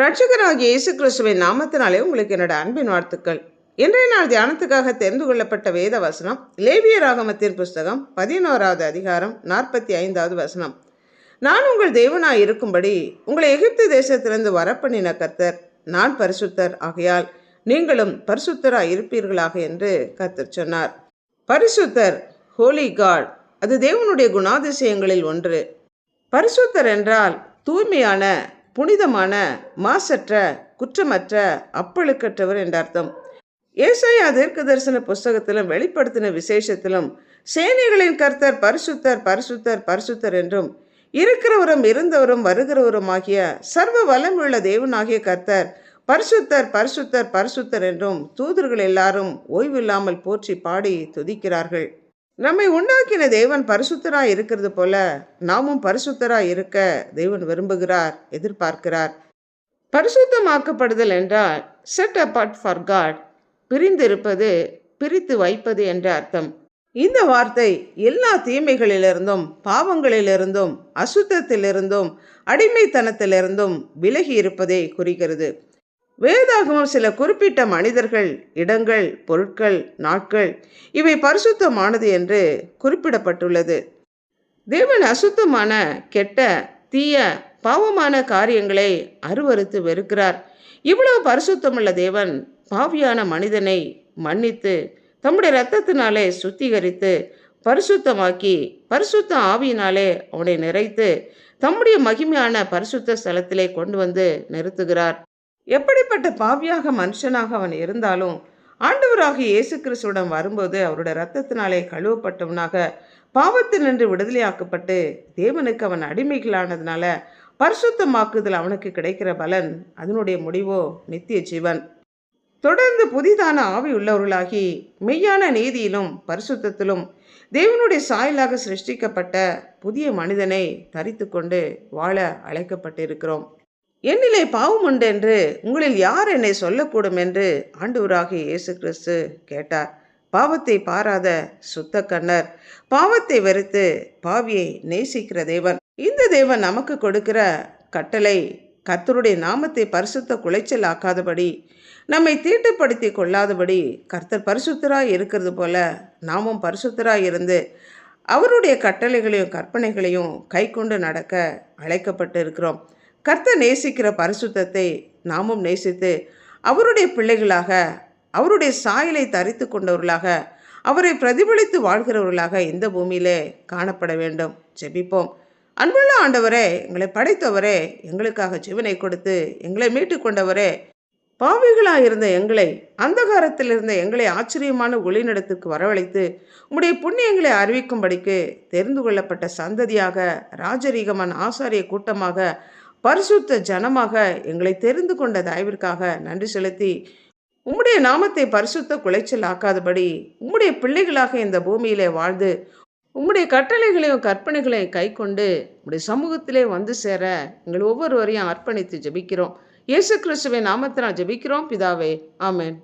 ரட்சகராகிய இயேசு கிறிஸ்துவின் நாமத்தினாலே உங்களுக்கு என்னோட அன்பின் வாழ்த்துக்கள். இன்றைய நாள் தியானத்துக்காக தெரிந்து கொள்ளப்பட்ட வேத வசனம் லேவிய ராகமத்தின் புஸ்தகம் பதினோராவது அதிகாரம் நாற்பத்தி ஐந்தாவது வசனம். நான் உங்கள் தேவனாய் இருக்கும்படி உங்களை எகிப்து தேசத்திலிருந்து வரப்பண்ணின கர்த்தர் நான் பரிசுத்தர் ஆகையால் நீங்களும் பரிசுத்தராய் இருப்பீர்களாக என்று கர்த்தர் சொன்னார். பரிசுத்தர் ஹோலி காட் அது தேவனுடைய குணாதிசயங்களில் ஒன்று. பரிசுத்தர் என்றால் தூய்மையான புனிதமான மாசற்ற குற்றமற்ற அப்பழுக்கற்றவர் என்ற அர்த்தம். ஏசாயா தீர்க்க தரிசன புஸ்தகத்திலும் வெளிப்படுத்தின விசேஷத்திலும் சேனைகளின் கர்த்தர் பரிசுத்தர் பரிசுத்தர் பரிசுத்தர் என்றும் இருக்கிறவரும் இருந்தவரும் வருகிறவரும் ஆகிய சர்வ வல்லமுள்ள தேவனாகிய கர்த்தர் பரிசுத்தர் பரிசுத்தர் பரிசுத்தர் என்றும் தூதர்கள் எல்லாரும் ஓய்வில்லாமல் போற்றி பாடி துதிக்கிறார்கள். நம்மை உண்டாக்கின தேவன் பரிசுத்தராக இருக்கிறது போல நாமும் பரிசுத்தராக இருக்க தேவன் விரும்புகிறார் எதிர்பார்க்கிறார். பரிசுத்தமாக்கப்படுதல் என்றால் செட் அப்பார்ட் ஃபார் காட் பிரிந்திருப்பது பிரித்து வைப்பது என்ற அர்த்தம். இந்த வார்த்தை எல்லா தீமைகளிலிருந்தும் பாவங்களிலிருந்தும் அசுத்தத்திலிருந்தும் அடிமைத்தனத்திலிருந்தும் விலகி இருப்பதை குறிக்கிறது. வேதாகமம் சில குறிப்பிட்ட மனிதர்கள் இடங்கள் பொருட்கள் நாட்கள் இவை பரிசுத்தமானது என்று குறிப்பிடப்பட்டுள்ளது. தேவன் அசுத்தமான கெட்ட தீய பாவமான காரியங்களை அருவறுத்து வெறுக்கிறார். இவ்வளவு பரிசுத்தமுள்ள தேவன் பாவியான மனிதனை மன்னித்து தம்முடைய இரத்தத்தினாலே சுத்திகரித்து பரிசுத்தமாக்கி பரிசுத்த ஆவியினாலே அவனை நிறைத்து தம்முடைய மகிமையான பரிசுத்த ஸ்தலத்திலே கொண்டு வந்து நிறுத்துகிறார். எப்படிப்பட்ட பாவியாக மனுஷனாக அவன் இருந்தாலும் ஆண்டவராக இயேசு கிறிஸ்துடன் வரும்போது அவருடைய ரத்தத்தினாலே கழுவப்பட்டவனாக பாவத்தினின்று விடுதலையாக்கப்பட்டு தேவனுக்கு அவன் அடிமைகளானதுனால பரிசுத்தமாக்குதல் அவனுக்கு கிடைக்கிற பலன் அதனுடைய முடிவோ நித்திய ஜீவன். தொடர்ந்து புதிதான ஆவி உள்ளவர்களாகி மெய்யான நீதியிலும் பரிசுத்தத்திலும் தேவனுடைய சாயலாக சிருஷ்டிக்கப்பட்ட புதிய மனிதனை தரித்து கொண்டு வாழ அழைக்கப்பட்டிருக்கிறோம். என்னிலே பாவம் உண்டென்று உங்களில் யார் என்னை சொல்லக்கூடும் என்று ஆண்டவராகிய இயேசு கிறிஸ்து கேட்டார். பாவத்தை பாராத சுத்த கண்ணர் பாவத்தை வெறுத்து பாவியை நேசிக்கிற தேவன். இந்த தேவன் நமக்கு கொடுக்கிற கட்டளை கர்த்தருடைய நாமத்தை பரிசுத்த குலைச்சல் ஆக்காதபடி நம்மை தீட்டுப்படுத்தி கொள்ளாதபடி கர்த்தர் பரிசுத்தராய் இருக்கிறது போல நாமும் பரிசுத்தராய் இருந்து அவருடைய கட்டளைகளையும் கற்பனைகளையும் கை கொண்டு நடக்க அழைக்கப்பட்டு இருக்கிறோம் கர்த்த நேசிக்கிற பரிசுத்தத்தை நாமும் நேசித்து அவருடைய பிள்ளைகளாக அவருடைய சாயலை தரித்து கொண்டவர்களாக அவரை பிரதிபலித்து வாழ்கிறவர்களாக இந்த பூமியிலே காணப்பட வேண்டும். ஜெபிப்போம். அன்புள்ள ஆண்டவரே எங்களை படைத்தவரே எங்களுக்காக ஜீவனை கொடுத்து எங்களை மீட்டு கொண்டவரே பாவிகளாக இருந்த எங்களை அந்தகாரத்தில் இருந்த எங்களை ஆச்சரியமான ஒளிநடத்துக்கு வரவழைத்து உம்முடைய புண்ணியங்களை அறிவிக்கும்படிக்கு தெரிந்து கொள்ளப்பட்ட சந்ததியாக ராஜரீகமான ஆசாரிய கூட்டமாக பரிசுத்த ஜனமாக எங்களை தெரிந்து கொண்ட தயவிற்காக நன்றி செலுத்தி உம்முடைய நாமத்தை பரிசுத்த குலைச்சல் ஆக்காதபடி உம்முடைய பிள்ளைகளாக இந்த பூமியிலே வாழ்ந்து உம்முடைய கட்டளைகளையும் கற்பனைகளையும் கை கொண்டு உம்முடைய சமூகத்திலே வந்து சேர எங்கள் ஒவ்வொருவரையும் அர்ப்பணித்து ஜெபிக்கிறோம். இயேசு கிறிஸ்துவை நாமத்தினால் ஜெபிக்கிறோம். பிதாவே ஆமேன்.